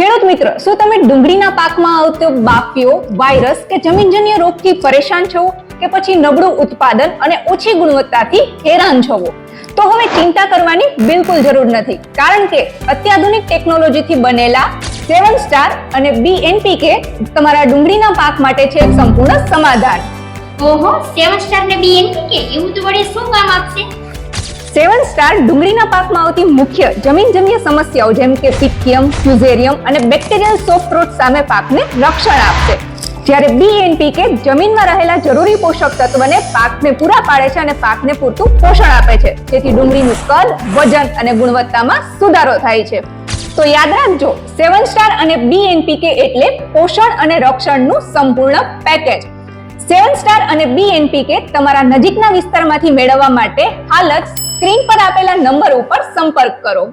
ખેડૂત મિત્ર, શું તમે ડુંગળીના પાકમાં આવતો બાફિયો, વાયરસ કે જમીનજન્ય રોગથી પરેશાન છો કે પછી નબળું ઉત્પાદન અને ઓછી ગુણવત્તાથી હેરાન છો? તો હવે ચિંતા કરવાની બિલકુલ જરૂર નથી, કારણ કે અત્યાધુનિક ટેકનોલોજીથી બનેલા સેવન સ્ટાર અને બીએનપીકે તમારા ડુંગળીના પાક માટે છે સંપૂર્ણ સમાધાન. ઓહો, સેવન સ્ટાર ને બીએનપી કે એવું તો વડે શું કામ આપશે? સેવન સ્ટાર ડુંગળીના પાકમાં આવતી મુખ્ય જમીનજન્ય સમસ્યાઓ જેમ કે પિથિયમ ફ્યુઝેરિયમ અને બેક્ટેરિયલ સોફ્ટ સામે પાકને રક્ષણ આપશે. જ્યારે બીએનપીકે જમીનમાં રહેલા જરૂરી પોષક તત્વને પાકને પૂરા પાડે છે અને પાકને પૂરતું પોષણ આપે છે. જેથી ડુંગળીનું કદ, વજન અને ગુણવત્તામાં સુધારો થાય છે. તો યાદ રાખજો, સેવન સ્ટાર અને બીએનપીકે એટલે પોષણ અને રક્ષણનું સંપૂર્ણ પેકેજ. સેવન સ્ટાર અને બીએનપીકે તમારા નજીકના વિસ્તારમાંથી મેળવવા માટે હાલ જ સ્ક્રીન પર આપેલા નંબર ઉપર સંપર્ક કરો.